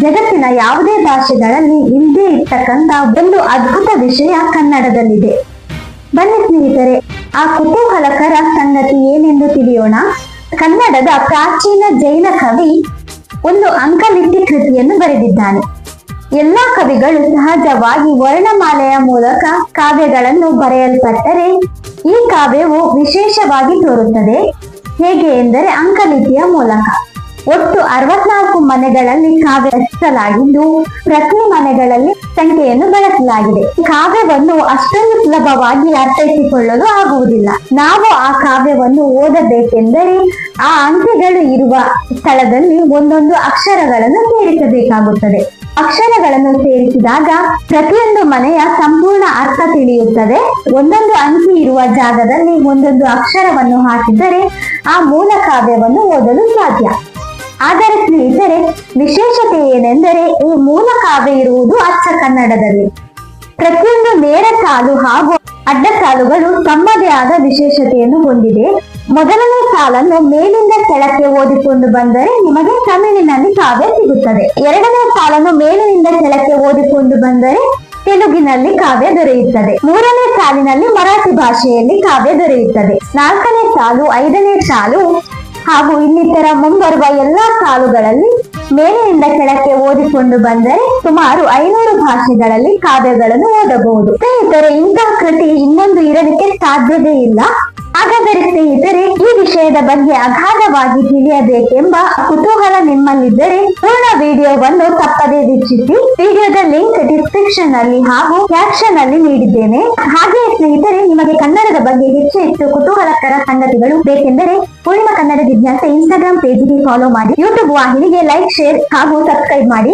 ಜಗತ್ತಿನ ಯಾವುದೇ ಭಾಷೆಗಳಲ್ಲಿ ಇಲ್ಲದೆ ಇರ್ತಕ್ಕಂತ ಒಂದು ಅದ್ಭುತ ವಿಷಯ ಕನ್ನಡದಲ್ಲಿದೆ. ಬನ್ನಿ ಸ್ನೇಹಿತರೆ, ಆ ಕುತೂಹಲಕರ ಸಂಗತಿ ಏನೆಂದು ತಿಳಿಯೋಣ? ಕನ್ನಡದ ಪ್ರಾಚೀನ ಜೈನ ಕವಿ ಒಂದು ಅಂಕಲಿಪಿ ಕೃತಿಯನ್ನು ಬರೆದಿದ್ದಾನೆ. ಎಲ್ಲಾ ಕವಿಗಳು ಸಹಜವಾಗಿ ವರ್ಣಮಾಲೆಯ ಮೂಲಕ ಕಾವ್ಯಗಳನ್ನು ಬರೆಯಲ್ಪಟ್ಟರೆ ಈ ಕಾವ್ಯವು ವಿಶೇಷವಾಗಿ ತೋರುತ್ತದೆ. ಹೇಗೆ ಎಂದರೆ ಅಂಕಲಿಪಿಯ ಮೂಲಕ. ಒಟ್ಟು ಅರವತ್ನಾಲ್ಕು ಮನೆಗಳಲ್ಲಿ ಕಾವ್ಯ ರಚಿಸಲಾಗಿದ್ದು, ಪ್ರತಿ ಮನೆಗಳಲ್ಲಿ ಸಂಖ್ಯೆಯನ್ನು ಬಳಸಲಾಗಿದೆ. ಕಾವ್ಯವನ್ನು ಅಷ್ಟೊಂದು ಸುಲಭವಾಗಿ ಅರ್ಥೈಸಿಕೊಳ್ಳಲು ಆಗುವುದಿಲ್ಲ. ನಾವು ಆ ಕಾವ್ಯವನ್ನು ಓದಬೇಕೆಂದರೆ ಆ ಅಂಕೆಗಳು ಇರುವ ಸ್ಥಳದಲ್ಲಿ ಒಂದೊಂದು ಅಕ್ಷರಗಳನ್ನು ಸೇರಿಸಬೇಕಾಗುತ್ತದೆ. ಅಕ್ಷರಗಳನ್ನು ಸೇರಿಸಿದಾಗ ಪ್ರತಿಯೊಂದು ಮನೆಯ ಸಂಪೂರ್ಣ ಅರ್ಥ ತಿಳಿಯುತ್ತದೆ. ಒಂದೊಂದು ಅಂಕಿ ಇರುವ ಜಾಗದಲ್ಲಿ ಒಂದೊಂದು ಅಕ್ಷರವನ್ನು ಹಾಕಿದರೆ ಆ ಮೂಲ ಕಾವ್ಯವನ್ನು ಓದಲು ಸಾಧ್ಯ. ಆದರೆ ಸ್ನೇಹಿತರೆ, ವಿಶೇಷತೆ ಏನೆಂದರೆ ಈ ಮೂಲ ಕಾವ್ಯ ಇರುವುದು ಅಚ್ಚ ಕನ್ನಡದಲ್ಲಿ. ಪ್ರತಿಯೊಂದು ನೇರ ಸಾಲು ಹಾಗೂ ಅಡ್ಡ ಸಾಲುಗಳು ತಮ್ಮದೇ ಆದ ವಿಶೇಷತೆಯನ್ನು ಹೊಂದಿದೆ. ಮೊದಲನೇ ಸಾಲನ್ನು ಮೇಲಿಂದ ಕೆಳಕ್ಕೆ ಓದಿಕೊಂಡು ಬಂದರೆ ನಿಮಗೆ ತಮಿಳಿನಲ್ಲಿ ಕಾವ್ಯ ಸಿಗುತ್ತದೆ. ಎರಡನೇ ಸಾಲನ್ನು ಮೇಲಿನಿಂದ ಕೆಳಕ್ಕೆ ಓದಿಕೊಂಡು ಬಂದರೆ ತೆಲುಗಿನಲ್ಲಿ ಕಾವ್ಯ ದೊರೆಯುತ್ತದೆ. ಮೂರನೇ ಸಾಲಿನಲ್ಲಿ ಮರಾಠಿ ಭಾಷೆಯಲ್ಲಿ ಕಾವ್ಯ ದೊರೆಯುತ್ತದೆ. ನಾಲ್ಕನೇ ಸಾಲು, ಐದನೇ ಸಾಲು ಹಾಗೂ ಇನ್ನಿತರ ಮುಂಬರುವ ಎಲ್ಲಾ ಸಾಲುಗಳಲ್ಲಿ ಮೇಲಿನಿಂದ ಕೆಳಕ್ಕೆ ಓದಿಕೊಂಡು ಬಂದರೆ ಸುಮಾರು ಐನೂರು ಭಾಷೆಗಳಲ್ಲಿ ಕಾವ್ಯಗಳನ್ನು ಓದಬಹುದು. ಸ್ನೇಹಿತರೆ, ಇಂತಹ ಕೃತಿ ಇನ್ನೊಂದು ಇರಲಿಕ್ಕೆ ಸಾಧ್ಯವೇ ಇಲ್ಲ. ಹಾಗಾದರೆ ಸ್ನೇಹಿತರೆ, ಈ ವಿಷಯದ ಬಗ್ಗೆ ಅಗಾಧವಾಗಿ ತಿಳಿಯಬೇಕೆಂಬ ಕುತೂಹಲ ನಿಮ್ಮಲ್ಲಿದ್ದರೆ ಪೂರ್ಣ ವಿಡಿಯೋವನ್ನು ತಪ್ಪದೇ ವೀಕ್ಷಿಸಿ, ವಿಡಿಯೋದ ಲಿಂಕ್ ಡಿಸ್ಕ್ರಿಪ್ಷನ್ನಲ್ಲಿ ಹಾಗೂ ಕ್ಯಾಪ್ಷನ್ ಅಲ್ಲಿ ನೀಡಿದ್ದೇನೆ. ಹಾಗೆ ಸ್ನೇಹಿತರೆ, ನಿಮಗೆ ಕನ್ನಡದ ಬಗ್ಗೆ ಹೆಚ್ಚು ಹೆಚ್ಚು ಕುತೂಹಲಕರ ಸಂಗತಿಗಳು ಬೇಕೆಂದರೆ ಪೂರ್ಣಿಮಾ ಕನ್ನಡ ಜಿಜ್ಞಾಸೆ ಇನ್ಸ್ಟಾಗ್ರಾಮ್ ಪೇಜ್ಗೆ ಫಾಲೋ ಮಾಡಿ ಯೂಟ್ಯೂಬ್ ವಾಹಿನಿಗೆ ಲೈಕ್ ಶೇರ್ ಹಾಗೂ ಸಬ್ಸ್ಕ್ರೈಬ್ ಮಾಡಿ.